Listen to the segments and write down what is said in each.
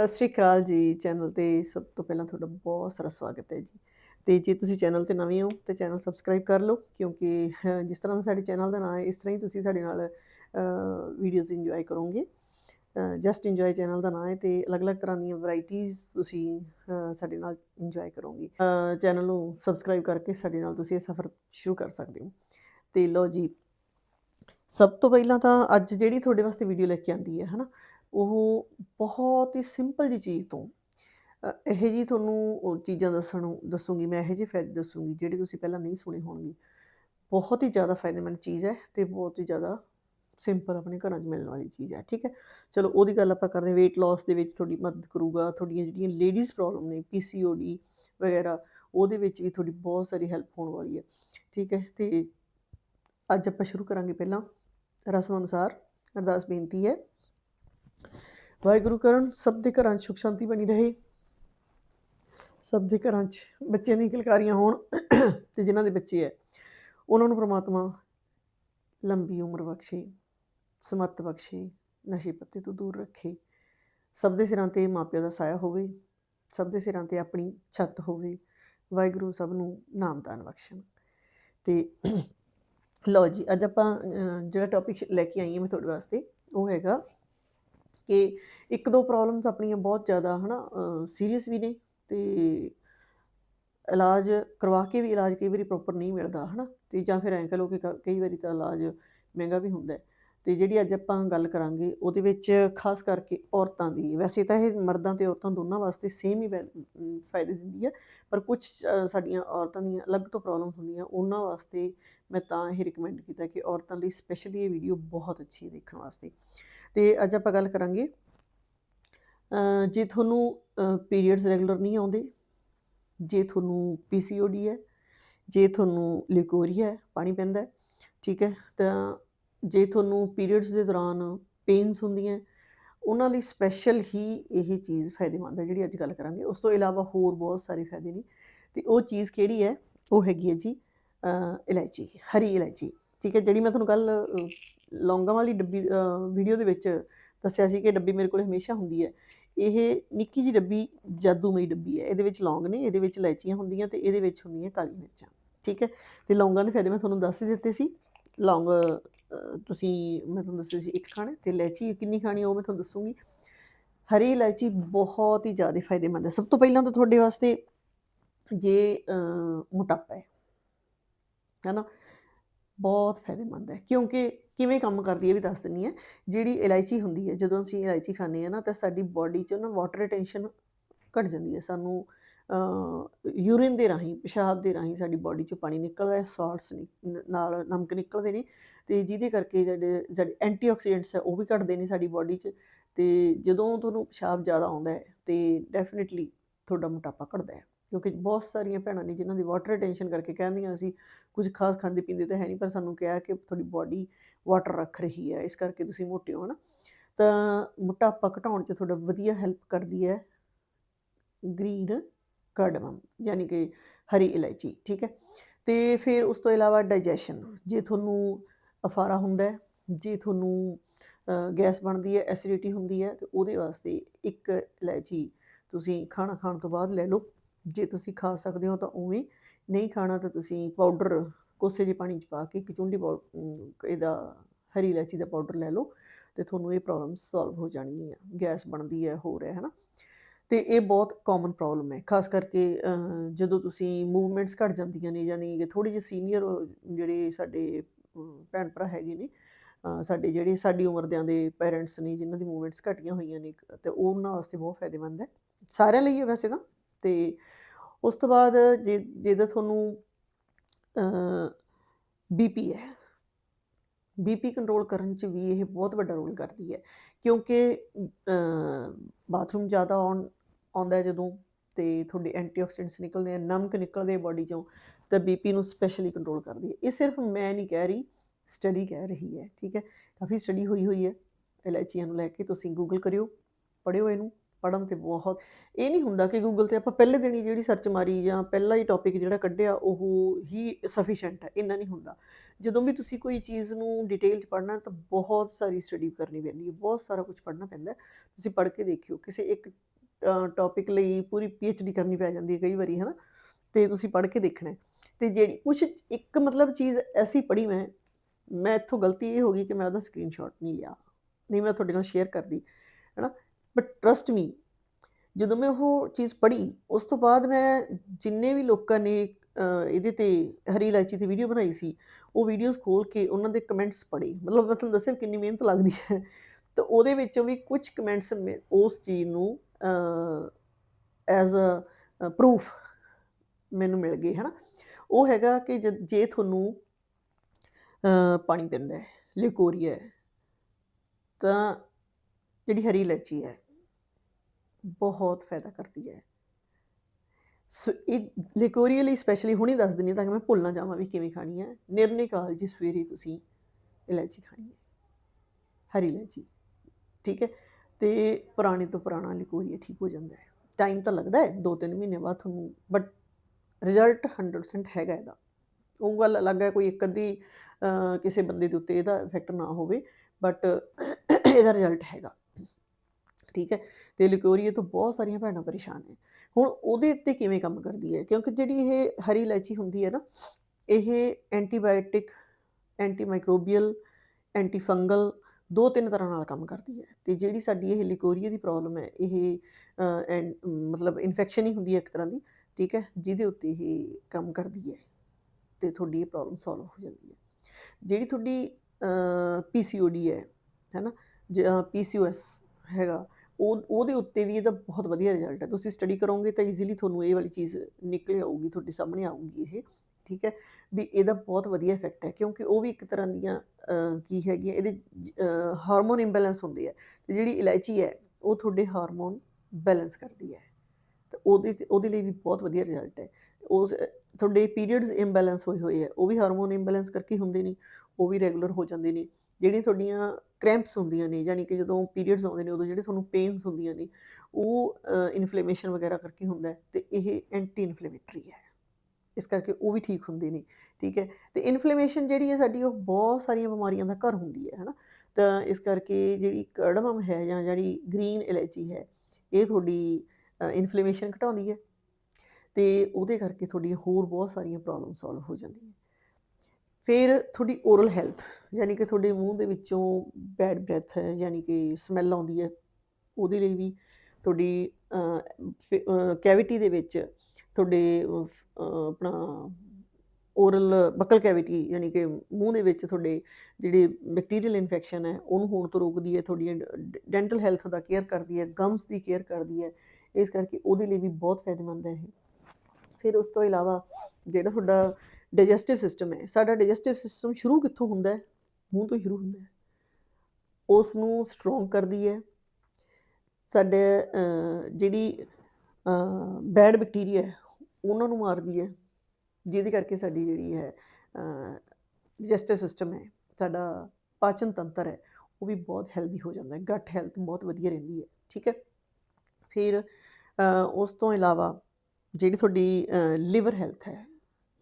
ਸਤਿ ਸ਼੍ਰੀ ਅਕਾਲ ਜੀ। ਚੈਨਲ ਤੇ ਸਭ ਤੋਂ ਪਹਿਲਾਂ ਤੁਹਾਡਾ ਬਹੁਤ ਸਾਰਾ ਸਵਾਗਤ ਹੈ ਜੀ। ਤੇ ਜੇ ਤੁਸੀਂ ਚੈਨਲ ਤੇ ਨਵੇਂ ਹੋ, ਤੇ ਚੈਨਲ ਸਬਸਕ੍ਰਾਈਬ ਕਰ ਲਓ, ਕਿਉਂਕਿ ਜਿਸ ਤਰ੍ਹਾਂ ਦਾ ਸਾਡੇ ਚੈਨਲ ਦਾ ਨਾਮ ਹੈ, ਇਸ ਤਰ੍ਹਾਂ ਹੀ ਤੁਸੀਂ ਸਾਡੇ ਨਾਲ ਵੀਡੀਓਜ਼ ਇੰਜੋਏ ਕਰੋਗੇ। ਜਸਟ ਇੰਜੋਏ ਚੈਨਲ ਦਾ ਨਾਮ ਹੈ ਤੇ ਅਲੱਗ-ਅਲੱਗ ਤਰ੍ਹਾਂ ਦੀਆਂ ਵੈਰਾਈਟੀਆਂ ਤੁਸੀਂ ਸਾਡੇ ਨਾਲ ਇੰਜੋਏ ਕਰੋਗੇ। ਚੈਨਲ ਨੂੰ ਸਬਸਕ੍ਰਾਈਬ ਕਰਕੇ ਸਾਡੇ ਨਾਲ ਤੁਸੀਂ ਇਹ ਸਫ਼ਰ ਸ਼ੁਰੂ ਕਰ ਸਕਦੇ ਹੋ। ਤੇ ਲਓ ਜੀ, ਸਭ ਤੋਂ ਪਹਿਲਾਂ ਤਾਂ ਅੱਜ ਜਿਹੜੀ ਤੁਹਾਡੇ ਵਾਸਤੇ ਵੀਡੀਓ ਲੈ ਕੇ ਆਂਦੀ ਹੈ, ਹਨਾ ਉਹ ਬਹੁਤ ਹੀ ਸਿੰਪਲ ਜੀ ਚੀਜ਼ ਤੋਂ ਅ, ਇਹੋ ਜੀ ਤੁਹਾਨੂੰ ਚੀਜ਼ਾਂ ਦੱਸਣ ਨੂੰ ਦੱਸੂਗੀ ਮੈਂ ਇਹੋ ਜਿਹੇ ਫਾਇਦੇ ਦੱਸੂਗੀ ਜਿਹੜੇ ਤੁਸੀਂ ਪਹਿਲਾਂ ਨਹੀਂ ਸੁਣੇ ਹੋਣਗੇ। ਬਹੁਤ ਹੀ ਜ਼ਿਆਦਾ ਫਾਇਦੇਮੰਦ ਚੀਜ਼ ਹੈ ਤੇ ਬਹੁਤ ਹੀ ਜ਼ਿਆਦਾ ਸਿੰਪਲ ਆਪਣੇ ਘਰਾਂ 'ਚ ਮਿਲਣ ਵਾਲੀ ਚੀਜ਼ ਹੈ ਠੀਕ ਹੈ? ਚਲੋ ਉਹਦੀ ਗੱਲ ਆਪਾਂ ਕਰਦੇ weight loss ਦੇ ਵਿੱਚ ਤੁਹਾਡੀ ਮਦਦ ਕਰੂਗਾ ਤੁਹਾਡੀਆਂ ਜਿਹੜੀਆਂ ਲੇਡੀਜ਼ ਪ੍ਰੋਬਲਮ ਨੇ ਪੀਸੀਓਡੀ ਵਗੈਰਾ ਉਹਦੇ ਵਿੱਚ ਵੀ ਤੁਹਾਡੀ ਬਹੁਤ ਸਾਰੀ ਹੈਲਪ ਹੋਣ ਵਾਲੀ ਹੈ ਠੀਕ ਹੈ? ਤੇ ਅੱਜ ਆਪਾਂ ਸ਼ੁਰੂ ਕਰਾਂਗੇ ਪਹਿਲਾਂ ਰਸਮ ਅਨੁਸਾਰ ਅਰਦਾਸ ਬੇਨਤੀ ਹੈ। ਵਾਹਿਗੁਰੂ ਕਰਨ, ਸਭ ਦੇ ਘਰਾਂ 'ਚ ਸੁਖ ਸ਼ਾਂਤੀ ਬਣੀ ਰਹੇ। ਸਭ ਦੇ ਘਰਾਂ 'ਚ ਬੱਚਿਆਂ ਦੀਆਂ ਕਿਲਕਾਰੀਆਂ ਹੋਣ ਤੇ ਜਿਨ੍ਹਾਂ ਦੇ ਬੱਚੇ ਹੈ ਉਹਨਾਂ ਨੂੰ ਪ੍ਰਮਾਤਮਾ ਲੰਬੀ ਉਮਰ ਬਖਸ਼ੇ, ਸਮੱਤ ਬਖਸ਼ੇ, ਨਸ਼ੇ ਪੱਤੇ ਤੋਂ ਦੂਰ ਰੱਖੇ। ਸਭ ਦੇ ਸਿਰਾਂ ਤੇ ਮਾਪਿਆਂ ਦਾ ਸਾਇਆ ਹੋਵੇ, ਸਭ ਦੇ ਸਿਰਾਂ ਤੇ ਆਪਣੀ ਛੱਤ ਹੋਵੇ, ਵਾਹਿਗੁਰੂ ਸਭ ਨੂੰ ਨਾਮਦਾਨ ਬਖਸ਼ਣ। ਤੇ ਲਓ ਜੀ, ਅੱਜ ਆਪਾਂ ਜਿਹੜਾ ਟੌਪਿਕ ਲੈ ਕੇ ਆਈ ਹਾਂ ਮੈਂ ਤੁਹਾਡੇ ਵਾਸਤੇ, ਉਹ ਹੈਗਾ ਕਿ ਇੱਕ ਦੋ ਪ੍ਰੋਬਲਮਸ ਆਪਣੀਆਂ ਬਹੁਤ ਜ਼ਿਆਦਾ ਹਨਾ ਸੀਰੀਅਸ ਵੀ ਨੇ ਤੇ ਇਲਾਜ ਕਰਵਾ ਕੇ ਵੀ, ਇਲਾਜ ਕਈ ਵਾਰੀ ਪ੍ਰੋਪਰ ਨਹੀਂ ਮਿਲਦਾ ਹਨਾ, ਤੇ ਜਾਂ ਫਿਰ ਐਂ ਕਹ ਲਓ ਕਿ ਕ- ਕਈ ਵਾਰੀ ਤਾਂ ਇਲਾਜ ਮਹਿੰਗਾ ਵੀ ਹੁੰਦਾ ਹੈ। ਤੇ ਜਿਹੜੀ ਅੱਜ ਆਪਾਂ ਗੱਲ ਕਰਾਂਗੇ, ਉਹਦੇ ਵਿੱਚ ਖਾਸ ਕਰਕੇ ਔਰਤਾਂ ਦੀ, ਵੈਸੇ ਤਾਂ ਇਹ ਮਰਦਾਂ ਤੇ ਔਰਤਾਂ ਦੋਨਾਂ ਵਾਸਤੇ ਸੇਮ ਹੀ ਬੈ- ਫਾਇਦੇ ਦਿੰਦੀ ਹੈ, ਪਰ ਕੁਝ ਸਾਡੀਆਂ ਔਰਤਾਂ ਦੀਆਂ ਅਲੱਗ ਤੋਂ ਪ੍ਰੋਬਲਮਸ ਹੁੰਦੀਆਂ, ਉਹਨਾਂ ਵਾਸਤੇ ਮੈਂ ਤਾਂ ਇਹ ਰਿਕਮੈਂਡ ਕੀਤਾ ਕਿ ਔਰਤਾਂ ਲਈ ਸਪੈਸ਼ਲੀ ਇਹ ਵੀਡੀਓ ਬਹੁਤ ਅੱਛੀ ਹੈ ਦੇਖਣ ਵਾਸਤੇ। ਤੇ ਅੱਜ ਆਪਾਂ ਗੱਲ ਕਰਾਂਗੇ ਜੇ ਤੁਹਾਨੂੰ ਪੀਰੀਅਡਸ ਰੈਗੂਲਰ ਨਹੀਂ ਆਉਂਦੇ, ਜੇ ਤੁਹਾਨੂੰ ਪੀਸੀਓਡੀ ਹੈ, ਜੇ ਤੁਹਾਨੂੰ ਲਿਕੋਰੀਆ ਹੈ, ਪਾਣੀ ਪੈਂਦਾ ਠੀਕ ਹੈ, ਤਾਂ ਜੇ ਤੁਹਾਨੂੰ ਪੀਰੀਅਡਸ ਦੇ ਦੌਰਾਨ ਪੇਨਸ ਹੁੰਦੀਆਂ ਉਹਨਾਂ ਲਈ ਸਪੈਸ਼ਲ ਹੀ ਇਹ ਚੀਜ਼ ਫਾਇਦੇਮੰਦ ਹੈ, ਜਿਹੜੀ ਅੱਜ ਗੱਲ ਕਰਾਂਗੇ। ਉਸ ਤੋਂ ਇਲਾਵਾ ਹੋਰ ਬਹੁਤ ਸਾਰੇ ਫਾਇਦੇ ਨੇ, ਤੇ ਉਹ ਚੀਜ਼ ਕਿਹੜੀ ਹੈ? ਉਹ ਹੈਗੀ ਹੈ ਜੀ ਇਲਾਇਚੀ, ਹਰੀ ਇਲਾਇਚੀ, ਠੀਕ ਹੈ, ਜਿਹੜੀ ਮੈਂ ਤੁਹਾਨੂੰ ਕੱਲ ਲੌਂਗਾਂ ਵਾਲੀ ਡੱਬੀ ਵੀਡੀਓ ਦੇ ਵਿੱਚ ਦੱਸਿਆ ਸੀ ਕਿ ਡੱਬੀ ਮੇਰੇ ਕੋਲ ਹਮੇਸ਼ਾ ਹੁੰਦੀ ਹੈ। ਇਹ ਨਿੱਕੀ ਜਿਹੀ ਡੱਬੀ ਜਾਦੂਮਈ ਡੱਬੀ ਹੈ। ਇਹਦੇ ਵਿੱਚ ਲੌਂਗ ਨੇ, ਇਹਦੇ ਵਿੱਚ ਇਲਾਇਚੀਆਂ ਹੁੰਦੀਆਂ ਤੇ ਇਹਦੇ ਵਿੱਚ ਹੁੰਦੀਆਂ ਕਾਲੀ ਮਿਰਚਾਂ। ਠੀਕ ਹੈ? ਤੇ ਲੌਂਗਾਂ ਦੇ ਫਾਇਦੇ ਮੈਂ ਤੁਹਾਨੂੰ ਦੱਸ ਹੀ ਦਿੱਤੇ ਸੀ। ਲੌਂਗ ਤੁਸੀਂ, ਮੈਂ ਤੁਹਾਨੂੰ ਦੱਸਿਆ ਸੀ ਇੱਕ ਖਾਣਾ ਤੇ ਇਲਾਇਚੀ ਕਿੰਨੀ ਖਾਣੀ ਉਹ ਮੈਂ ਤੁਹਾਨੂੰ ਦੱਸੂਗੀ। ਹਰੀ ਇਲਾਇਚੀ ਬਹੁਤ ਹੀ ਜ਼ਿਆਦਾ ਫਾਇਦੇਮੰਦ ਹੈ। ਸਭ ਤੋਂ ਪਹਿਲਾਂ ਤਾਂ ਤੁਹਾਡੇ ਵਾਸਤੇ ਜੇ ਮੋਟਾਪਾ ਹੈ। ਹੈਨਾ ਬਹੁਤ ਫਾਇਦੇਮੰਦ ਹੈ। ਕਿਉਂਕਿ ਕਿਵੇਂ ਕੰਮ ਕਰਦੀ ਹੈ ਵੀ ਦੱਸ ਦਿੰਨੀ ਹੈ। ਜਿਹੜੀ ਇਲਾਇਚੀ ਹੁੰਦੀ ਹੈ, ਜਦੋਂ ਅਸੀਂ ਇਲਾਇਚੀ ਖਾਂਦੇ ਹਾਂ ਨਾ, ਤਾਂ ਸਾਡੀ ਬਾਡੀ 'ਚ ਨਾ ਵਾਟਰ ਰਿਟੈਂਸ਼ਨ ਘਟ ਜਾਂਦੀ ਹੈ। ਸਾਨੂੰ ਯੂਰਿਨ ਦੇ ਰਾਹੀਂ, ਪਿਸ਼ਾਬ ਦੇ ਰਾਹੀਂ ਸਾਡੀ ਬਾਡੀ 'ਚੋਂ ਪਾਣੀ ਨਿਕਲਦਾ ਹੈ ਸਾਲਟਸ ਨਾਲ ਨਮਕ ਨਿਕਲਦੇ ਨੇ ਤੇ ਜਿਹਦੇ ਕਰਕੇ ਜਿਹੜੇ ਜਿਹੜੇ ਐਂਟੀਆਕਸੀਡੈਂਟਸ ਹੈ, ਉਹ ਵੀ ਘਟਦੇ ਨੇ ਸਾਡੀ ਬਾਡੀ 'ਚ ਤੇ ਜਦੋਂ ਤੁਹਾਨੂੰ ਪਿਸ਼ਾਬ ਜ਼ਿਆਦਾ ਆਉਂਦਾ ਹੈ ਤੇ ਡੈਫੀਨਿਟਲੀ ਤੁਹਾਡਾ ਮੋਟਾਪਾ ਘਟਦਾ ਹੈ। ਕਿਉਂਕਿ ਬਹੁਤ ਸਾਰੀਆਂ ਭੈਣਾਂ ਨੇ ਜਿਨ੍ਹਾਂ ਦੀ ਵਾਟਰ ਰਿਟੈਂਸ਼ਨ ਕਰਕੇ ਕਹਿੰਦੀਆਂ ਅਸੀਂ ਕੁਝ ਖਾਸ ਖਾਂਦੇ ਪੀਂਦੇ ਤਾਂ ਹੈ ਨਹੀਂ, ਪਰ ਸਾਨੂੰ ਕਿਹਾ ਕਿ ਤੁਹਾਡੀ ਬਾਡੀ ਵਾਟਰ ਰੱਖ ਰਹੀ ਹੈ, ਇਸ ਕਰਕੇ ਤੁਸੀਂ ਮੋਟੇ ਹੋ ਨਾ। ਤਾਂ ਮੋਟਾਪਾ ਘਟਾਉਣ 'ਚ ਤੁਹਾਡਾ ਵਧੀਆ ਹੈਲਪ ਕਰਦੀ ਹੈ ਗ੍ਰੀਨ ਕਾਰਡਮਮ ਯਾਨੀ ਕਿ ਹਰੀ ਇਲਾਇਚੀ, ਠੀਕ ਹੈ। ਤੇ ਫਿਰ ਉਸ ਤੋਂ ਇਲਾਵਾ ਡਾਈਜੈਸ਼ਨ ਜੇ ਤੁਹਾਨੂੰ ਅਫਾਰਾ ਹੁੰਦਾ ਹੈ, ਜੇ ਤੁਹਾਨੂੰ ਗੈਸ ਬਣਦੀ ਹੈ ਐਸਿਡਿਟੀ ਹੁੰਦੀ ਹੈ, ਤੇ ਉਹਦੇ ਵਾਸਤੇ ਇੱਕ ਇਲਾਇਚੀ ਤੁਸੀਂ ਖਾਣਾ ਖਾਣ ਤੋਂ ਬਾਅਦ ਲੈ ਲਓ। ਜੇ ਤੁਸੀਂ ਖਾ ਸਕਦੇ ਹੋ ਤਾਂ ਉਵੇਂ, ਨਹੀਂ ਖਾਣਾ ਤਾਂ ਤੁਸੀਂ ਪਾਊਡਰ ਕੋਸੇ ਜਿਹੇ ਪਾਣੀ ਚ ਪਾ ਕੇ ਇੱਕ ਚੁੰਡੀ ਪਾਊ- ਇਹਦਾ ਹਰੀ ਇਲਾਇਚੀ ਦਾ ਪਾਊਡਰ ਲੈ ਲਓ ਤੇ ਤੁਹਾਨੂੰ ਇਹ ਪ੍ਰੋਬਲਮ ਸੋਲਵ ਹੋ ਜਾਣਗੀਆਂ, ਗੈਸ ਬਣਦੀ ਹੈ, ਹੋ ਰਿਹਾ ਹੈ ਨਾ ਤੇ ਇਹ ਬਹੁਤ ਕਾਮਨ ਪ੍ਰੋਬਲਮ ਹੈ, ਖਾਸ ਕਰਕੇ ਜਦੋਂ ਤੁਸੀਂ ਮੂਵਮੈਂਟਸ ਘਟ ਜਾਂਦੀਆਂ ਨੇ ਯਾਨੀ ਕਿ ਥੋੜੀ ਜਿਹੀ ਸੀਨੀਅਰ ਜਿਹੜੇ ਸਾਡੇ ਭੈਣ ਭਰਾ ਹੈਗੇ ਨੇ ਸਾਡੇ ਜਿਹੜੇ ਸਾਡੀ ਉਮਰ ਦਿਆਂ ਦੇ ਪੇਰੈਂਟਸ ਨੇ, ਜਿਨ੍ਹਾਂ ਦੀ ਮੂਵਮੈਂਟਸ ਘਟੀਆਂ ਹੋਈਆਂ ਨੇ, ਤੇ ਉਹਨਾਂ ਵਾਸਤੇ ਬਹੁਤ ਫਾਇਦੇਮੰਦ ਹੈ। ਸਾਰਿਆਂ ਲਈ ਹੈ ਵੈਸੇ ਤਾਂ? ਤੇ ਉਸ ਤੋਂ ਬਾਅਦ ਜੇ, ਜਿਹਦਾ ਤੁਹਾਨੂੰ ਬੀਪੀ ਹੈ। ਬੀਪੀ ਕੰਟਰੋਲ ਕਰਨ ਚ ਵੀ ਇਹ ਬਹੁਤ ਵੱਡਾ ਰੋਲ ਕਰਦੀ ਹੈ। ਕਿਉਂਕਿ ਬਾਥਰੂਮ ਜ਼ਿਆਦਾ ਆਉਣ, ਆਉਂਦਾ ਜਦੋਂ ਤੇ ਤੁਹਾਡੇ ਐਂਟੀਆਕਸੀਡੈਂਟਸ ਨਿਕਲਦੇ ਆ, ਨਮਕ ਨਿਕਲਦੇ ਆ ਬਾਡੀ ਚੋਂ, ਤਾਂ ਬੀਪੀ ਨੂੰ ਸਪੈਸ਼ਲੀ ਕੰਟਰੋਲ ਕਰਦੀ ਹੈ। ਇਹ ਸਿਰਫ ਮੈਂ ਨਹੀਂ ਕਹਿ ਰਹੀ ਸਟੱਡੀ ਕਹਿ ਰਹੀ ਹੈ, ਠੀਕ ਹੈ? ਕਾਫੀ ਸਟੱਡੀ ਹੋਈ ਹੋਈ ਹੈ। ਇਲਾਇਚੀਆਂ ਨੂੰ ਲੈ ਕੇ ਤੁਸੀਂ ਗੂਗਲ ਕਰਿਓ ਪੜਿਓ ਇਹਨੂੰ। ਪੜਨ ਤੇ ਬਹੁਤ, ਇਹ ਨਹੀਂ ਹੁੰਦਾ ਕਿ ਗੂਗਲ ਤੇ ਆਪਾਂ ਪਹਿਲੇ ਦਿਨ ਹੀ ਜਿਹੜੀ ਸਰਚ ਮਾਰੀ ਜਾਂ ਪਹਿਲਾ ਹੀ ਟੌਪਿਕ ਜਿਹੜਾ ਕੱਢਿਆ, ਉਹ ਹੀ ਸਫੀਸ਼ੀਐਂਟ ਹੈ, ਇੰਨਾ ਨਹੀਂ ਹੁੰਦਾ। ਜਦੋਂ ਵੀ ਤੁਸੀਂ ਕੋਈ ਚੀਜ਼ ਨੂੰ ਡਿਟੇਲ ਚ ਪੜਨਾ ਤਾਂ ਬਹੁਤ ਸਾਰੀ ਸਟੱਡੀ ਕਰਨੀ ਪੈਂਦੀ ਹੈ, ਬਹੁਤ ਸਾਰਾ ਕੁਝ ਪੜਨਾ ਪੈਂਦਾ ਤੁਸੀਂ ਪੜ੍ਹ ਕੇ ਦੇਖਿਓ, ਕਿਸੇ ਇੱਕ ਟੌਪਿਕ ਲਈ ਪੂਰੀ ਪੀਐਚਡੀ ਕਰਨੀ ਪੈ ਜਾਂਦੀ ਹੈ ਕਈ ਵਾਰੀ ਹੈ ਨਾ ਤੇ ਤੁਸੀਂ ਪੜ੍ਹ ਕੇ ਦੇਖਣਾ ਹੈ। ਤੇ ਜਿਹੜੀ, ਕੁਛ ਇੱਕ ਮਤਲਬ ਚੀਜ਼ ਐਸੀ ਪੜ੍ਹੀ ਮੈਂ ਮੈਂ ਇੱਥੋਂ ਗਲਤੀ ਇਹ ਹੋ ਗਈ ਕਿ ਮੈਂ ਉਹਦਾ ਸਕਰੀਨਸ਼ਾਟ ਨਹੀਂ ਲਿਆ, ਨਹੀਂ ਮੈਂ ਤੁਹਾਡੇ ਨਾਲ ਸ਼ੇਅਰ ਕਰਦੀ ਹੈ ਨਾ ਬਟ ਟਰਸਟ ਮੀ ਜਦੋਂ ਮੈਂ ਉਹ ਚੀਜ਼ ਪੜ੍ਹੀ, ਉਸ ਤੋਂ ਬਾਅਦ ਮੈਂ ਜਿੰਨੇ ਵੀ ਲੋਕਾਂ ਨੇ ਇਹਦੇ ਤੇ ਹਰੀ ਇਲਾਇਚੀ ਤੇ ਵੀਡੀਓ ਬਣਾਈ ਸੀ, ਉਹ ਵੀਡੀਓਜ਼ ਖੋਲ ਕੇ ਉਹਨਾਂ ਦੇ ਕਮੈਂਟਸ ਪੜ੍ਹੇ। ਮਤਲਬ ਮੈਂ ਤੁਹਾਨੂੰ ਦੱਸਿਆ ਕਿੰਨੀ ਮਿਹਨਤ ਲੱਗਦੀ ਹੈ। ਤਾਂ ਉਹਦੇ ਵਿੱਚੋਂ ਵੀ ਕੁਝ ਕਮੈਂਟਸ ਉਸ ਚੀਜ਼ ਨੂੰ ਐਜ਼ ਅ ਪ੍ਰੂਫ ਮੈਨੂੰ ਮਿਲ ਗਏ, ਹਨਾ? ਉਹ ਹੈਗਾ ਕਿ ਜੇ ਤੁਹਾਨੂੰ ਪਾਣੀ ਪੈਂਦਾ ਹੈ, ਲਿਕੋਰੀਆ ਹੈ, ਤਾਂ ਜਿਹੜੀ ਹਰੀ ਇਲਾਇਚੀ ਹੈ, ਬਹੁਤ ਫਾਇਦਾ ਕਰਦੀ ਹੈ। ਸੋ ਇਹ ਲਿਕੋਰੀਆ ਲਈ ਸਪੈਸ਼ਲੀ ਹੁਣੀ ਦੱਸ ਦਿੰਦੀ ਹਾਂ ਤਾਂ ਕਿ ਮੈਂ ਭੁੱਲ ਨਾ ਜਾਵਾਂ ਵੀ ਕਿਵੇਂ ਖਾਣੀ ਹੈ। ਨਿਰਣੇ ਕਾਲ ਜੀ ਸਵੇਰੇ ਤੁਸੀਂ ਇਲਾਇਚੀ ਖਾਣੀ ਹੈ। ਹਰੀ ਇਲਾਇਚੀ, ਠੀਕ ਹੈ? ਤੇ ਪੁਰਾਣੇ ਤੋਂ ਪੁਰਾਣਾ ਲਿਕੋਰੀਆ ਠੀਕ ਹੋ ਜਾਂਦਾ ਹੈ। ਟਾਈਮ ਤਾਂ ਲੱਗਦਾ ਹੈ 2-3 ਮਹੀਨੇ ਬਾਅਦ ਤੁਹਾਨੂੰ ਬਟ ਰਿਜ਼ਲਟ 100% ਹੈਗਾ ਇਹਦਾ। ਉਹ ਗੱਲ ਅਲੱਗ ਹੈ, ਕੋਈ ਇੱਕ ਅੱਧੀ ਕਿਸੇ ਬੰਦੇ ਦੇ ਉੱਤੇ ਇਹਦਾ ਇਫੈਕਟ ਨਾ ਹੋਵੇ ਬਟ ਇਹਦਾ ਰਿਜ਼ਲਟ ਹੈਗਾ। ਠੀਕ ਹੈ? ਤੇ ਲਿਕੋਰੀਏ ਤੋਂ ਬਹੁਤ ਸਾਰੀਆਂ ਭੈਣਾਂ ਪਰੇਸ਼ਾਨ ਹੈ ਹੁਣ ਉਹਦੇ ਉੱਤੇ ਕਿਵੇਂ ਕੰਮ ਕਰਦੀ ਹੈ? ਕਿਉਂਕਿ ਜਿਹੜੀ ਇਹ ਹਰੀ ਇਲਾਇਚੀ ਹੁੰਦੀ ਹੈ ਨਾ ਇਹ antibiotic antimicrobial antifungal ਦੋ ਤਿੰਨ ਤਰ੍ਹਾਂ ਨਾਲ ਕੰਮ ਕਰਦੀ ਹੈ। ਤੇ ਜਿਹੜੀ ਸਾਡੀ ਇਹ ਲਿਕੋਰੀਏ ਦੀ ਪ੍ਰੋਬਲਮ ਹੈ ਇਹ ਅਹ, ਮਤਲਬ ਇਨਫੈਕਸ਼ਨ ਹੀ ਹੁੰਦੀ ਹੈ ਇੱਕ ਤਰ੍ਹਾਂ ਦੀ ਠੀਕ ਹੈ? ਜਿਹਦੇ ਉੱਤੇ ਇਹ ਕੰਮ ਕਰਦੀ ਹੈ ਤੇ ਤੁਹਾਡੀ ਇਹ ਪ੍ਰੋਬਲਮ ਸੋਲਵ ਹੋ ਜਾਂਦੀ ਹੈ। ਜਿਹੜੀ ਤੁਹਾਡੀ ਪੀਸੀਓਡੀ ਹੈ ਹੈਨਾ ਪੀਸੀਓਐਸ ਹੈਗਾ ਉਹ, ਉਹਦੇ ਉੱਤੇ ਵੀ ਇਹਦਾ ਬਹੁਤ ਵਧੀਆ ਰਿਜ਼ਲਟ ਹੈ। ਤੁਸੀਂ ਸਟੱਡੀ ਕਰੋਗੇ ਤਾਂ ਈਜ਼ੀਲੀ ਤੁਹਾਨੂੰ ਇਹ ਵਾਲੀ ਚੀਜ਼ ਨਿਕਲ ਆਊਗੀ, ਤੁਹਾਡੇ ਸਾਹਮਣੇ ਆਊਗੀ ਇਹ, ਠੀਕ ਹੈ? ਵੀ ਇਹਦਾ ਬਹੁਤ ਵਧੀਆ ਇਫੈਕਟ ਹੈ, ਕਿਉਂਕਿ ਉਹ ਵੀ ਇੱਕ ਤਰ੍ਹਾਂ ਦੀਆਂ ਕੀ ਹੈਗੀ ਇਹਦੇ ਹਾਰਮੋਨ ਇੰਬੈਲੈਂਸ ਹੁੰਦੀ ਹੈ ਤੇ ਜਿਹੜੀ ਇਲਾਇਚੀ ਹੈ, ਉਹ ਤੁਹਾਡੇ ਹਾਰਮੋਨ ਬੈਲੈਂਸ ਕਰਦੀ ਹੈ। ਤੇ ਉਹਦੇ ਉਹਦੇ ਲਈ ਵੀ ਬਹੁਤ ਵਧੀਆ ਰਿਜ਼ਲਟ ਹੈ। ਉਸ ਤੁਹਾਡੇ ਪੀਰੀਅਡਸ ਇੰਬੈਲੈਂਸ ਹੋਏ ਹੋਏ ਹੈ, ਉਹ ਵੀ ਹਾਰਮੋਨ ਇੰਬੈਲੈਂਸ ਕਰਕੇ ਹੁੰਦੇ ਨੇ, ਉਹ ਵੀ ਰੈਗੂਲਰ ਹੋ ਜਾਂਦੇ ਨੇ। ਜਿਹੜੀਆਂ ਤੁਹਾਡੀਆਂ ਕ੍ਰੈਂਪਸ ਹੁੰਦੀਆਂ ਨੇ, ਯਾਨੀ ਕਿ ਜਦੋਂ ਪੀਰੀਅਡਸ ਆਉਂਦੇ ਨੇ, ਉਦੋਂ ਜਿਹੜੇ ਤੁਹਾਨੂੰ ਪੇਨਸ ਹੁੰਦੀਆਂ ਨੇ, ਉਹ ਇਨਫਲੇਮੇਸ਼ਨ ਵਗੈਰਾ ਕਰਕੇ ਹੁੰਦਾ ਹੈ ਤੇ ਇਹ ਐਂਟੀ ਇਨਫਲੇਮੇਟਰੀ ਹੈ। ਇਸ ਕਰਕੇ ਉਹ ਵੀ ਠੀਕ ਹੁੰਦੇ ਨੇ, ਠੀਕ ਹੈ? ਤੇ ਇਨਫਲੇਮੇਸ਼ਨ ਜਿਹੜੀ ਹੈ ਸਾਡੀ, ਉਹ ਬਹੁਤ ਸਾਰੀਆਂ ਬਿਮਾਰੀਆਂ ਦਾ ਘਰ ਹੁੰਦੀ ਹੈ, ਹਨਾ? ਤਾਂ ਇਸ ਕਰਕੇ ਜਿਹੜੀ ਕੜਮਮ ਹੈ ਜਾਂ ਜਿਹੜੀ ਗ੍ਰੀਨ ਇਲਾਇਚੀ ਹੈ, ਇਹ ਤੁਹਾਡੀ ਇਨਫਲੇਮੇਸ਼ਨ ਘਟਾਉਂਦੀ ਹੈ ਤੇ ਉਹਦੇ ਕਰਕੇ ਤੁਹਾਡੀਆਂ ਹੋਰ ਬਹੁਤ ਸਾਰੀਆਂ ਪ੍ਰੋਬਲਮ ਸੋਲਵ ਹੋ ਜਾਂਦੀਆਂ ਫਿਰ ਤੁਹਾਡੀ ਓਰਲ ਹੈਲਥ ਯਾਨੀ ਕਿ ਤੁਹਾਡੇ ਮੂੰਹ ਦੇ ਵਿੱਚੋਂ ਬੈਡ ਬ੍ਰੈਥ ਹੈ ਯਾਨੀ ਕਿ ਸਮੈਲ ਆਉਂਦੀ ਹੈ, ਉਹਦੇ ਲਈ ਵੀ ਤੁਹਾਡੀ ਕੈਵਿਟੀ ਦੇ ਵਿੱਚ ਤੁਹਾਡੇ ਆਪਣਾ ਓਰਲ ਬਕਲ ਕੈਵਿਟੀ ਯਾਨੀ ਕਿ ਮੂੰਹ ਦੇ ਵਿੱਚ ਤੁਹਾਡੇ ਜਿਹੜੇ ਬੈਕਟੀਰੀਅਲ ਇਨਫੈਕਸ਼ਨ ਹੈ, ਉਹਨੂੰ ਹੋਣ ਤੋਂ ਰੋਕਦੀ ਹੈ ਤੁਹਾਡੀ ਡੈਂਟਲ ਹੈਲਥ ਦਾ ਕੇਅਰ ਕਰਦੀ ਹੈ ਗਮਸ ਦੀ ਕੇਅਰ ਕਰਦੀ ਹੈ, ਇਸ ਕਰਕੇ ਉਹਦੇ ਲਈ ਵੀ ਬਹੁਤ ਫਾਇਦੇਮੰਦ ਹੈ ਇਹ। ਫਿਰ ਉਸ ਤੋਂ ਇਲਾਵਾ ਜਿਹੜਾ ਤੁਹਾਡਾ ਡਾਈਜੈਸਟਿਵ ਸਿਸਟਮ ਹੈ। ਸਾਡਾ ਡਾਈਜੈਸਟਿਵ ਸਿਸਟਮ ਸ਼ੁਰੂ ਕਿੱਥੋਂ ਹੁੰਦਾ ਹੈ? ਮੂੰਹ ਤੋਂ ਸ਼ੁਰੂ ਹੁੰਦਾ ਹੈ। ਉਸ ਨੂੰ ਸਟਰੋਂਗ ਕਰਦੀ ਹੈ। ਸਾਡੇ ਜਿਹੜੀ ਬੈਡ ਬੈਕਟੀਰੀਆ ਹੈ, ਉਹਨਾਂ ਨੂੰ ਮਾਰਦੀ ਹੈ। ਜਿਹਦੇ ਕਰਕੇ ਸਾਡੀ ਜਿਹੜੀ ਹੈ ਡਾਈਜੈਸਟਿਵ ਸਿਸਟਮ ਹੈ, ਸਾਡਾ ਪਾਚਨ ਤੰਤਰ ਹੈ, ਉਹ ਵੀ ਬਹੁਤ ਹੈਲਦੀ ਹੋ ਜਾਂਦਾ ਹੈ। ਗਟ ਹੈਲਥ ਬਹੁਤ ਵਧੀਆ ਰਹਿੰਦੀ ਹੈ। ਠੀਕ ਹੈ? ਫਿਰ ਉਸ ਤੋਂ ਇਲਾਵਾ ਜਿਹੜੀ ਤੁਹਾਡੀ ਲਿਵਰ ਹੈਲਥ ਹੈ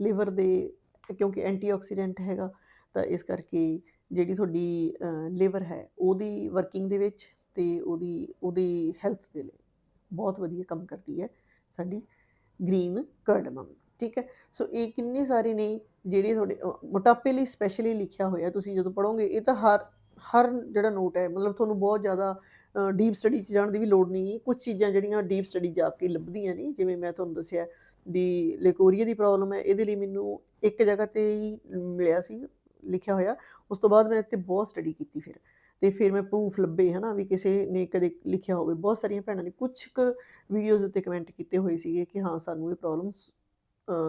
ਲਿਵਰ ਦੇ, ਕਿਉਂਕਿ ਐਂਟੀਆਕਸੀਡੈਂਟ ਹੈਗਾ, ਤਾਂ ਇਸ ਕਰਕੇ ਜਿਹੜੀ ਤੁਹਾਡੀ ਲਿਵਰ ਹੈ, ਉਹਦੀ ਵਰਕਿੰਗ ਦੇ ਵਿੱਚ ਤੇ ਉਹਦੀ ਉਹਦੀ ਹੈਲਥ ਦੇ ਲਈ ਬਹੁਤ ਵਧੀਆ ਕੰਮ ਕਰਦੀ ਹੈ ਸਾਡੀ ਗ੍ਰੀਨ ਕਰਡਮਮ ਠੀਕ ਹੈ? ਸੋ ਇਹ ਕਿੰਨੇ ਸਾਰੇ ਨੇ ਜਿਹੜੇ ਤੁਹਾਡੇ ਮੋਟਾਪੇ ਲਈ ਸਪੈਸ਼ਲੀ ਲਿਖਿਆ ਹੋਇਆ, ਤੁਸੀਂ ਜਦੋਂ ਪੜੋਗੇ ਇਹ ਤਾਂ ਹਰ ਹਰ ਜਿਹੜਾ ਨੋਟ ਹੈ, ਮਤਲਬ ਤੁਹਾਨੂੰ ਬਹੁਤ ਜ਼ਿਆਦਾ ਡੀਪ ਸਟੱਡੀ 'ਚ ਜਾਣ ਦੀ ਵੀ ਲੋੜ ਨਹੀਂ ਕੁਝ ਚੀਜ਼ਾਂ ਜਿਹੜੀਆਂ ਡੀਪ ਸਟੱਡੀ ਜਾ ਕੇ ਲੱਭਦੀਆਂ ਨੇ, ਜਿਵੇਂ ਮੈਂ ਤੁਹਾਨੂੰ ਦੱਸਿਆ ਵੀ ਲਿਕੋਰੀਆ ਦੀ ਪ੍ਰੋਬਲਮ ਹੈ, ਇਹਦੇ ਲਈ ਮੈਨੂੰ ਇੱਕ ਜਗ੍ਹਾ ਤੇ ਹੀ ਮਿਲਿਆ ਸੀ, ਲਿਖਿਆ ਹੋਇਆ। ਉਸ ਤੋਂ ਬਾਅਦ ਮੈਂ ਇੱਥੇ ਬਹੁਤ ਸਟੱਡੀ ਕੀਤੀ ਫਿਰ। ਤੇ ਫਿਰ ਮੈਂ ਪ੍ਰੂਫ ਲੱਭੇ, ਹਨਾ, ਵੀ ਕਿਸੇ ਨੇ ਕਦੇ ਲਿਖਿਆ ਹੋਵੇ। ਬਹੁਤ ਸਾਰੀਆਂ ਭੈਣਾਂ ਨੇ ਕੁਝ ਕੁ ਵੀਡੀਓਜ਼ ਉੱਤੇ ਕਮੈਂਟ ਕੀਤੇ ਹੋਏ ਸੀਗੇ ਕਿ ਹਾਂ, ਸਾਨੂੰ ਇਹ ਪ੍ਰੋਬਲਮ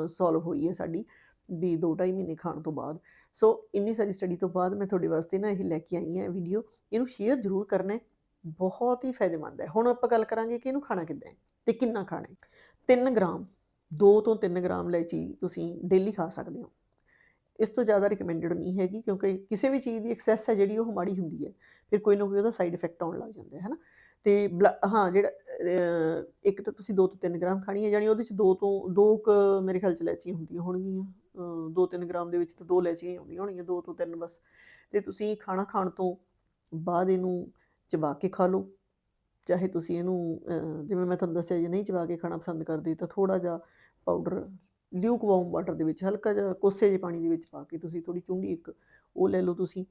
ਸੋਲਵ ਹੋਈ ਹੈ ਸਾਡੀ ਵੀ 2.5 ਮਹੀਨੇ ਖਾਣ ਤੋਂ ਬਾਅਦ। ਸੋ ਇੰਨੀ ਸਾਰੀ ਸਟੱਡੀ ਤੋਂ ਬਾਅਦ ਮੈਂ ਤੁਹਾਡੇ ਵਾਸਤੇ ਨਾ ਇਹ ਲੈ ਕੇ ਆਈ ਹਾਂ ਵੀਡੀਓ ਇਹਨੂੰ ਸ਼ੇਅਰ ਜ਼ਰੂਰ ਕਰਨਾ ਬਹੁਤ ਹੀ ਫਾਇਦੇਮੰਦ ਹੈ। ਹੁਣ ਆਪਾਂ ਗੱਲ ਕਰਾਂਗੇ ਕਿ ਇਹਨੂੰ ਖਾਣਾ ਕਿੱਦਾਂ ਹੈ ਤੇ ਕਿੰਨਾ ਖਾਣਾ ਹੈ। 3 ਗ੍ਰਾਮ 2 ਤੋਂ 3 ਗ੍ਰਾਮ ਇਲਾਇਚੀ ਤੁਸੀਂ ਡੇਲੀ ਖਾ ਸਕਦੇ ਹੋ। ਇਸ ਤੋਂ ਜ਼ਿਆਦਾ ਰਿਕਮੈਂਡਡ ਨਹੀਂ ਹੈਗੀ ਕਿਉਂਕਿ ਕਿਸੇ ਵੀ ਚੀਜ਼ ਦੀ ਐਕਸੈਸ ਹੈ ਜਿਹੜੀ ਉਹ ਮਾੜੀ ਹੁੰਦੀ ਹੈ। ਫਿਰ ਕੋਈ ਨਾ ਕੋਈ ਉਹਦਾ ਸਾਈਡ ਇਫੈਕਟ ਆਉਣ ਲੱਗ ਜਾਂਦਾ ਹੈ, ਹਨਾ? ਤੇ ਬਲ- ਹਾਂ, ਜਿਹੜਾ ਇੱਕ ਤਾਂ ਤੁਸੀਂ 2 ਤੋਂ 3 ਗ੍ਰਾਮ ਖਾਣੀ ਹੈ, ਯਾਨੀ ਉਹਦੇ ਚ 2 ਤੋਂ 2 ਕ ਮੇਰੇ ਖਿਆਲ ਚ ਇਲਾਇਚੀਆਂ ਹੁੰਦੀਆਂ ਹੋਣਗੀਆਂ। 2-3 ਗ੍ਰਾਮ ਦੇ ਵਿੱਚ ਤਾਂ ਦੋ ਇਲਾਇਚੀਆਂ ਹੀ ਹੁੰਦੀਆਂ ਹੋਣਗੀਆਂ 2 ਤੋਂ 3 ਬਸ। ਤੇ ਤੁਸੀਂ ਖਾਣਾ ਖਾਣ ਤੋਂ ਬਾਅਦ ਇਹਨੂੰ ਚਬਾ ਕੇ ਖਾ ਲਓ। ਚਾਹੇ ਤੁਸੀਂ ਇਹਨੂੰ ਜਿਵੇਂ ਮੈਂ ਤੁਹਾਨੂੰ ਦੱਸਿਆ ਜੇ ਨਹੀਂ ਚਬਾ ਕੇ ਖਾਣਾ ਪਸੰਦ ਕਰਦੇ ਤਾਂ ਥੋੜਾ ਜਿਹਾ ਪਾਊਡਰ, ਲਿਊਕ ਵਾਰਮ ਵਾਟਰ ਦੇ ਵਿੱਚ, ਹਲਕਾ ਜਿਹਾ ਕੋਸੇ ਜਿਹੇ ਪਾਣੀ ਦੇ ਵਿੱਚ ਪਾ ਕੇ ਤੁਸੀਂ ਥੋੜੀ ਚੁੰਡੀ ਇੱਕ, ਉਹ ਲੈ ਲਓ ਤੁਸੀਂ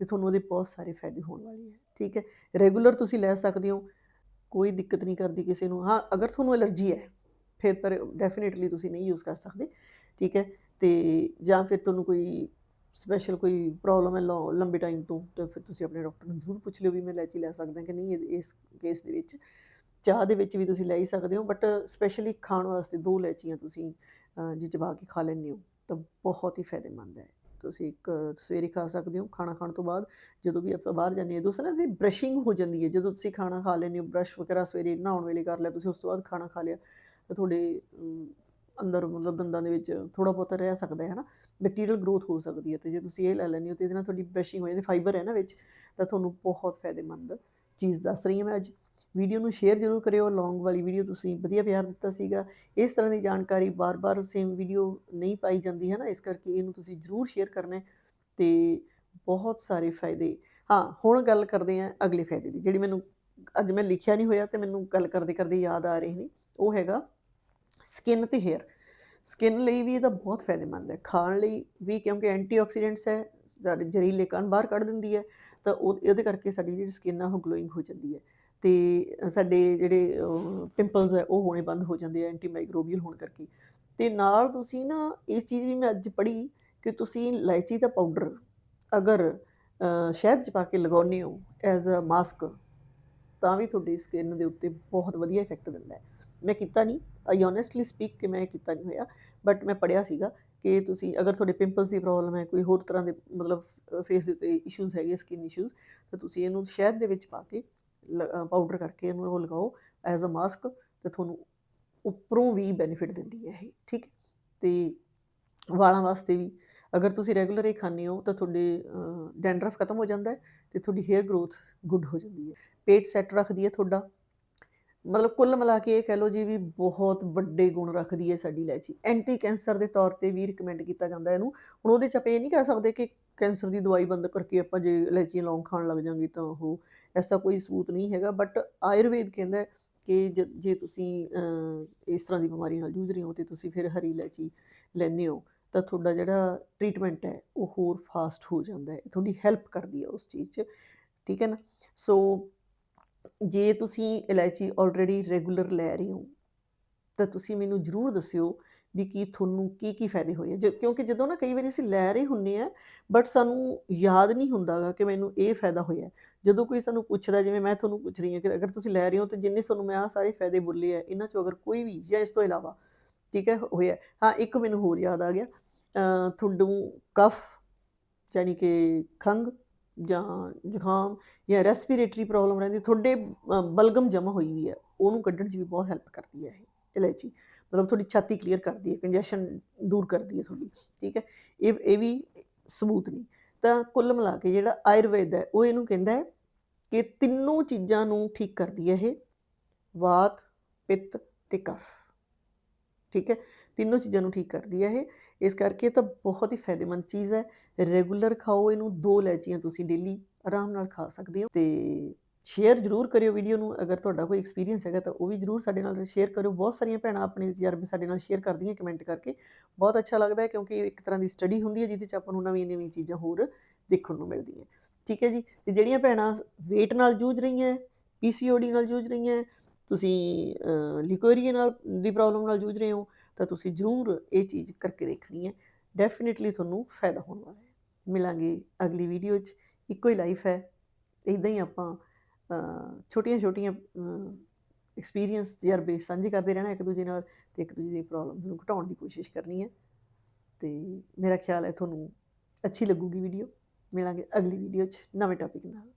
ਤੇ ਤੁਹਾਨੂੰ ਉਹਦੇ ਬਹੁਤ ਸਾਰੇ ਫਾਇਦੇ ਹੋਣ ਵਾਲੇ ਹੈ ਠੀਕ ਹੈ? ਰੈਗੂਲਰ ਤੁਸੀਂ ਲੈ ਸਕਦੇ ਹੋ, ਕੋਈ ਦਿੱਕਤ ਨਹੀਂ ਕਰਦੀ ਕਿਸੇ ਨੂੰ। ਹਾਂ, ਅਗਰ ਤੁਹਾਨੂੰ ਐਲਰਜੀ ਹੈ, ਫਿਰ ਤਾਂ ਡੈਫੀਨਿਟਲੀ ਤੁਸੀਂ ਨਹੀਂ ਯੂਜ਼ ਕਰ ਸਕਦੇ। ਠੀਕ ਹੈ? ਤੇ ਜਾਂ ਫਿਰ ਤੁਹਾਨੂੰ ਕੋਈ ਸਪੈਸ਼ਲ ਕੋਈ ਪ੍ਰੋਬਲਮ ਹੈ ਲੌ- ਲੰਬੇ ਟਾਈਮ ਤੋਂ ਤਾਂ ਫਿਰ ਤੁਸੀਂ ਆਪਣੇ ਡਾਕਟਰ ਨੂੰ ਜ਼ਰੂਰ ਪੁੱਛ ਲਿਓ ਵੀ ਮੈਂ ਇਲਾਇਚੀ ਲੈ ਸਕਦਾ ਕਿ ਨਹੀਂ ਇਹ- ਇਸ ਕੇਸ ਦੇ ਵਿੱਚ। ਚਾਹ ਦੇ ਵਿੱਚ ਵੀ ਤੁਸੀਂ ਲੈ ਹੀ ਸਕਦੇ ਹੋ ਬਟ ਸਪੈਸ਼ਲੀ ਖਾਣ ਵਾਸਤੇ ਦੋ ਇਲਾਇਚੀਆਂ ਤੁਸੀਂ ਅ, ਜੇ ਚਬਾ ਕੇ ਖਾ ਲੈਂਦੇ ਹੋ ਤਾਂ ਬਹੁਤ ਹੀ ਫਾਇਦੇਮੰਦ ਹੈ। ਤੁਸੀਂ ਇੱਕ ਸਵੇਰੇ ਖਾ ਸਕਦੇ ਹੋ ਖਾਣਾ ਖਾਣ ਤੋਂ ਬਾਅਦ ਜਦੋਂ ਵੀ ਆਪਾਂ ਬਾਹਰ ਜਾਂਦੇ ਹਾਂ ਦੋਸਤਾਂ ਨਾ ਦੀ ਬ੍ਰਸ਼ਿੰਗ ਹੋ ਜਾਂਦੀ ਹੈ। ਜਦੋਂ ਤੁਸੀਂ ਖਾਣਾ ਖਾ ਲੈਂਦੇ ਹੋ ਬ੍ਰਸ਼ ਵਗੈਰਾ ਸਵੇਰੇ ਨਹਾਉਣ ਵੇਲੇ ਕਰ ਲਿਆ ਤੁਸੀਂ ਉਸ ਤੋਂ ਬਾਅਦ ਖਾਣਾ ਖਾ ਲਿਆ ਤਾਂ ਤੁਹਾਡੇ ਅਮ, ਅੰਦਰ ਮਤਲਬ ਦੰਦਾਂ ਦੇ ਵਿੱਚ ਥੋੜਾ ਬਹੁਤਾ ਰਹਿ ਸਕਦਾ ਹੈ ਨਾ ਬੈਕਟੀਰੀਅਲ ਗਰੋਥ ਹੋ ਸਕਦੀ ਹੈ ਤੇ ਜੇ ਤੁਸੀਂ ਇਹ ਲੈ ਲੈਂਦੇ ਹੋ ਤੇ ਇਹਦੇ ਨਾਲ ਤੁਹਾਡੀ ਬ੍ਰਸ਼ਿੰਗ ਹੋ ਜਾਂਦੀ ਫਾਈਬਰ ਹੈ ਨਾ ਵਿੱਚ, ਤਾਂ ਤੁਹਾਨੂੰ ਬਹੁਤ ਫਾਇਦੇਮੰਦ ਚੀਜ਼ ਦੱਸ ਰਹੀ ਹਾਂ ਮੈਂ ਅੱਜ। ਵੀਡੀਓ ਨੂੰ ਸ਼ੇਅਰ ਜ਼ਰੂਰ ਕਰਿਓ ਲੌਂਗ ਵਾਲੀ ਵੀਡੀਓ ਤੁਸੀਂ ਵਧੀਆ ਪਿਆਰ ਦਿੱਤਾ ਸੀਗਾ। ਇਸ ਤਰ੍ਹਾਂ ਦੀ ਜਾਣਕਾਰੀ ਬਾਰ-ਬਾਰ ਸੇਮ ਵੀਡੀਓ ਨਹੀਂ ਪਾਈ ਜਾਂਦੀ ਹੈ ਨਾ ਇਸ ਕਰਕੇ ਇਹਨੂੰ ਤੁਸੀਂ ਜ਼ਰੂਰ ਸ਼ੇਅਰ ਕਰਨਾ ਹੈ ਤੇ ਬਹੁਤ ਸਾਰੇ ਫਾਇਦੇ। ਹਾਂ, ਹੁਣ ਗੱਲ ਕਰਦੇ ਹਾਂ ਅਗਲੇ ਫਾਇਦੇ ਦੀ, ਜਿਹੜੀ ਮੈਨੂੰ ਅੱਜ ਮੈਂ ਲਿਖਿਆ ਨਹੀਂ ਹੋਇਆ ਤੇ ਮੈਨੂੰ ਗੱਲ ਕਰਦੇ ਕਰਦੇ ਯਾਦ ਆ ਰਹੇ ਨੇ। ਉਹ ਹੈਗਾ ਸਕਿਨ ਤੇ ਹੇਅਰ। ਸਕਿਨ ਲਈ ਵੀ ਇਹਦਾ ਬਹੁਤ ਫਾਇਦੇਮੰਦ ਹੈ। ਖਾਣ ਲਈ ਵੀ ਕਿਉਂਕਿ ਐਂਟੀਆਕਸੀਡੈਂਟਸ ਹੈ, ਸਾਡੇ ਜ਼ਹਿਰੀਲੇ ਕਣ ਬਾਹਰ ਕੱਢ ਦਿੰਦੀ ਹੈ, ਤਾਂ ਉਹ, ਇਹਦੇ ਕਰਕੇ ਸਾਡੀ ਜਿਹੜੀ ਸਕਿਨ ਆ ਉਹ ਗਲੋਇੰਗ ਹੋ ਜਾਂਦੀ ਹੈ। ਤੇ ਸਾਡੇ ਜਿਹੜੇ ਪਿੰਪਲਸ ਹੈ, ਉਹ ਹੋਣੇ ਬੰਦ ਹੋ ਜਾਂਦੇ ਆ ਐਂਟੀ ਮਾਈਕਰੋਬੀਅਲ ਹੋਣ ਕਰਕੇ। ਤੇ ਨਾਲ ਤੁਸੀਂ ਨਾ, ਇਸ ਚੀਜ਼ ਵੀ ਮੈਂ ਅੱਜ ਪੜ੍ਹੀ ਕਿ ਤੁਸੀਂ ਇਲਾਇਚੀ ਦਾ ਪਾਊਡਰ ਅਗਰ ਸ਼ਹਿਦ ਚ ਪਾ ਕੇ ਲਗਾਉਂਦੇ ਹੋ, ਐਜ਼ ਅ ਮਾਸਕ ਤਾਂ ਵੀ ਤੁਹਾਡੀ ਸਕਿਨ ਦੇ ਉੱਤੇ ਬਹੁਤ ਵਧੀਆ ਇਫੈਕਟ ਦਿੰਦਾ ਹੈ। ਮੈਂ ਕੀਤਾ ਨਹੀਂ। ਆਈ ਓਨੈਸਟਲੀ ਸਪੀਕ ਕਿ ਮੈਂ ਕੀਤਾ ਨਹੀਂ ਹੋਇਆ। ਬਟ ਮੈਂ ਪੜਿਆ ਸੀਗਾ ਕਿ ਤੁਸੀਂ ਅਗਰ ਤੁਹਾਡੇ ਪਿੰਪਲਸ ਦੀ ਪ੍ਰੋਬਲਮ ਹੈ, ਕੋਈ ਹੋਰ ਤਰ੍ਹਾਂ ਦੇ ਮਤਲਬ ਫੇਸ ਦੇ ਉੱਤੇ ਇਸ਼ੂਜ਼ ਹੈਗੇ ਸਕਿਨ ਇਸ਼ੂਜ਼ ਤਾਂ ਤੁਸੀਂ ਇਹਨੂੰ ਸ਼ਹਿਦ ਦੇ ਵਿੱਚ ਪਾ ਕੇ ਪਾਊਡਰ ਕਰਕੇ ਇਹਨੂੰ ਉਹ ਲਗਾਓ ਐਜ਼ ਅ ਮਾਸਕ ਤੇ ਤੁਹਾਨੂੰ ਉੱਪਰੋਂ ਵੀ ਬੈਨੀਫਿਟ ਦਿੰਦੀ ਹੈ ਇਹ, ਠੀਕ ਹੈ? ਤੇ ਵਾਲਾਂ ਵਾਸਤੇ ਵੀ ਅਗਰ ਤੁਸੀਂ ਰੈਗੂਲਰ ਇਹ ਖਾਂਦੇ ਹੋ ਤਾਂ ਤੁਹਾਡੇ ਡੈਂਡਰਫ ਖਤਮ ਹੋ ਜਾਂਦਾ ਹੈ ਤੇ ਤੁਹਾਡੀ ਹੇਅਰ ਗਰੋਥ ਗੁੱਡ ਹੋ ਜਾਂਦੀ ਹੈ। ਪੇਟ ਸੈੱਟ ਰੱਖਦੀ ਹੈ ਤੁਹਾਡਾ। ਮਤਲਬ ਕੁੱਲ ਮਿਲਾ ਕੇ ਇਹ ਕਹਿ ਲਓ ਜੀ ਵੀ ਬਹੁਤ ਵੱਡੇ ਗੁਣ ਰੱਖਦੀ ਹੈ ਸਾਡੀ ਇਲਾਇਚੀ। ਐਂਟੀ ਕੈਂਸਰ ਦੇ ਤੌਰ ਤੇ ਵੀ ਰਿਕਮੈਂਡ ਕੀਤਾ ਜਾਂਦਾ ਇਹਨੂੰ। ਹੁਣ ਉਹਦੇ ਚ ਆਪਾਂ ਇਹ ਨਹੀਂ ਕਹਿ ਸਕਦੇ ਕਿ ਕੈਂਸਰ ਦੀ ਦਵਾਈ ਬੰਦ ਕਰਕੇ ਆਪਾਂ ਜੇ ਇਲਾਇਚੀਆਂ ਲੌਂਗ ਖਾਣ ਲੱਗ ਜਾਂਗੇ ਤਾਂ ਉਹ ਐਸਾ ਕੋਈ ਸਬੂਤ ਨਹੀਂ ਹੈਗਾ। ਬਟ ਆਯੁਰਵੇਦ ਕਹਿੰਦਾ ਕਿ ਜੇ ਤੁਸੀਂ ਇਸ ਤਰ੍ਹਾਂ ਦੀ ਬਿਮਾਰੀ ਨਾਲ ਜੂਝ ਰਹੇ ਹੋ ਤੇ ਤੁਸੀਂ ਫਿਰ ਹਰੀ ਇਲਾਇਚੀ ਲੈਂਦੇ ਹੋ। ਤਾਂ ਤੁਹਾਡਾ ਜਿਹੜਾ ਟ੍ਰੀਟਮੈਂਟ ਹੈ, ਉਹ ਹੋਰ ਫਾਸਟ ਹੋ ਜਾਂਦਾ ਹੈ। ਤੁਹਾਡੀ ਹੈਲਪ ਕਰਦੀ ਹੈ ਉਸ ਚੀਜ਼ 'ਚ, ਠੀਕ ਹੈ ਨਾ? ਸੋ ਜੇ ਤੁਸੀਂ ਇਲਾਇਚੀ ਆਲਰੇਡੀ ਰੈਗੂਲਰ ਲੈ ਰਹੇ ਹੋ, ਤਾਂ ਤੁਸੀਂ ਮੈਨੂੰ ਜਰੂਰ ਦੱਸਿਓ ਵੀ ਕੀ ਤੁਹਾਨੂੰ ਕੀ ਕੀ ਫਾਇਦੇ ਹੋਏ ਆ। ਜ- ਕਿਉਂਕਿ ਜਦੋਂ ਨਾ ਕਈ ਵਾਰੀ ਅਸੀਂ ਲੈ ਰਹੇ ਹੁੰਨੇ ਆ ਬਟ ਸਾਨੂੰ ਯਾਦ ਨਹੀਂ ਹੁੰਦਾਗਾ ਕਿ ਮੈਨੂੰ ਇਹ ਫਾਇਦਾ ਹੋਇਆ। ਜਦੋਂ ਕੋਈ ਸਾਨੂੰ ਪੁੱਛਦਾ, ਜਿਵੇਂ ਮੈਂ ਤੁਹਾਨੂੰ ਪੁੱਛ ਰਹੀ ਹਾਂ ਕਿ ਅਗਰ ਤੁਸੀਂ ਲੈ ਰਹੇ ਹੋ, ਤਾਂ ਜਿੰਨੇ ਤੁਹਾਨੂੰ ਮੈਂ ਆ ਸਾਰੇ ਫਾਇਦੇ ਬੋਲੇ ਆ, ਇਹਨਾਂ ਚੋਂ ਅਗਰ ਕੋਈ ਵੀ ਜਾਂ ਇਸ ਤੋਂ ਇਲਾਵਾ, ਠੀਕ ਹੈ, ਹੋਇਆ। ਹਾਂ, ਇੱਕ ਮੈਨੂੰ ਹੋਰ ਯਾਦ ਆ ਗਿਆ। ਤੁਹਾਨੂੰ ਕਫ ਯਾਨੀ ਕਿ ਖੰਗ ਜਾਂ ਜ਼ੁਕਾਮ ਜਾਂ ਰੈਸਪੀਰੇਟਰੀ ਪ੍ਰੋਬਲਮ ਰਹਿੰਦੀ ਤੁਹਾਡੇ ਬਲਗਮ ਜਮ੍ਹਾਂ ਹੋਈ ਵੀ ਹੈ, ਉਹਨੂੰ ਕੱਢਣ 'ਚ ਵੀ ਬਹੁਤ ਹੈਲਪ ਕਰਦੀ ਹੈ ਇਹ ਇਲਾਇਚੀ। ਮਤਲਬ ਤੁਹਾਡੀ ਛਾਤੀ ਕਲੀਅਰ ਕਰਦੀ ਹੈ ਕੰਜੈਸ਼ਨ ਦੂਰ ਕਰਦੀ ਹੈ ਤੁਹਾਡੀ ਠੀਕ ਹੈ? ਇਹ ਇਹ ਵੀ ਸਬੂਤ ਨਹੀਂ ਤਾਂ ਕੁੱਲ ਮਿਲਾ ਕੇ ਜਿਹੜਾ ਆਯੁਰਵੇਦ ਹੈ, ਉਹ ਇਹਨੂੰ ਕਹਿੰਦਾ ਹੈ ਕਿ ਤਿੰਨੋਂ ਚੀਜ਼ਾਂ ਨੂੰ ਠੀਕ ਕਰਦੀ ਹੈ ਇਹ, ਵਾਤ, ਪਿੱਤ ਤੇ ਕਫ। ਠੀਕ ਹੈ? ਤਿੰਨੋਂ ਚੀਜ਼ਾਂ ਨੂੰ ਠੀਕ ਕਰਦੀ ਹੈ ਇਹ। ਇਸ ਕਰਕੇ ਇਹ ਤਾਂ ਬਹੁਤ ਹੀ ਫਾਇਦੇਮੰਦ ਚੀਜ਼ ਹੈ। ਰੈਗੂਲਰ ਖਾਓ, ਇਹਨੂੰ ਦੋ ਇਲਾਇਚੀਆਂ ਤੁਸੀਂ ਡੇਲੀ ਆਰਾਮ ਨਾਲ ਖਾ ਸਕਦੇ ਹੋ। ਤੇ ਸ਼ੇਅਰ ਜ਼ਰੂਰ ਕਰਿਓ ਵੀਡੀਓ ਨੂੰ। ਅਗਰ ਤੁਹਾਡਾ ਕੋਈ ਐਕਸਪੀਰੀਅੰਸ ਹੈਗਾ ਤਾਂ ਉਹ ਵੀ ਜ਼ਰੂਰ ਸਾਡੇ ਨਾਲ ਸ਼ੇਅਰ ਕਰਿਓ। ਬਹੁਤ ਸਾਰੀਆਂ ਭੈਣਾਂ ਆਪਣੇ ਤਜਰਬੇ ਸਾਡੇ ਨਾਲ ਸ਼ੇਅਰ ਕਰਦੀਆਂ ਕਮੈਂਟ ਕਰਕੇ। ਬਹੁਤ ਅੱਛਾ ਲੱਗਦਾ ਹੈ ਕਿਉਂਕਿ ਇੱਕ ਤਰ੍ਹਾਂ ਦੀ ਸਟੱਡੀ ਹੁੰਦੀ ਹੈ ਜਿਹਦੇ 'ਚ ਆਪਾਂ ਨੂੰ ਨਵੀਆਂ ਨਵੀਆਂ ਚੀਜ਼ਾਂ ਹੋਰ ਦੇਖਣ ਨੂੰ ਮਿਲਦੀਆਂ। ਠੀਕ ਹੈ ਜੀ? ਤੇ ਜਿਹੜੀਆਂ ਭੈਣਾਂ weight ਨਾਲ ਜੂਝ ਰਹੀਆਂ ਪੀਸੀਓਡੀ ਨਾਲ ਜੂਝ ਰਹੀਆਂ ਤੁਸੀਂ ਲਿਕੋਰੀਆ ਨਾਲ ਦੀ ਪ੍ਰੋਬਲਮ ਨਾਲ ਜੂਝ ਰਹੇ ਹੋ, ਤਾਂ ਤੁਸੀਂ ਜ਼ਰੂਰ ਇਹ ਚੀਜ਼ ਕਰਕੇ ਦੇਖਣੀ ਹੈ। ਡੈਫੀਨਿਟਲੀ ਤੁਹਾਨੂੰ ਫਾਇਦਾ ਹੋਣ ਵਾਲਾ ਹੈ। ਮਿਲਾਂਗੇ ਅਗਲੀ ਵੀਡੀਓ 'ਚ। ਇੱਕੋ ਹੀ ਲਾਈਫ ਹੈ। ਇਦਾਂ ਹੀ ਆਪਾਂ ਛੋਟੀਆਂ ਛੋਟੀਆਂ ਐਕਸਪੀਰੀਅੰਸ ਤਜਰਬੇ ਸਾਂਝੇ ਕਰਦੇ ਰਹਿਣਾ ਇੱਕ ਦੂਜੇ ਨਾਲ ਤੇ ਇੱਕ ਦੂਜੇ ਦੀ ਪ੍ਰੋਬਲਮਸ ਨੂੰ ਘਟਾਉਣ ਦੀ ਕੋਸ਼ਿਸ਼ ਕਰਨੀ ਹੈ। ਤੇ ਮੇਰਾ ਖਿਆਲ ਹੈ ਤੁਹਾਨੂੰ ਅੱਛੀ ਲੱਗੂਗੀ ਵੀਡੀਓ ਮਿਲਾਂਗੇ ਅਗਲੀ ਵੀਡੀਓ 'ਚ ਨਵੇਂ ਟੌਪਿਕ ਨਾਲ।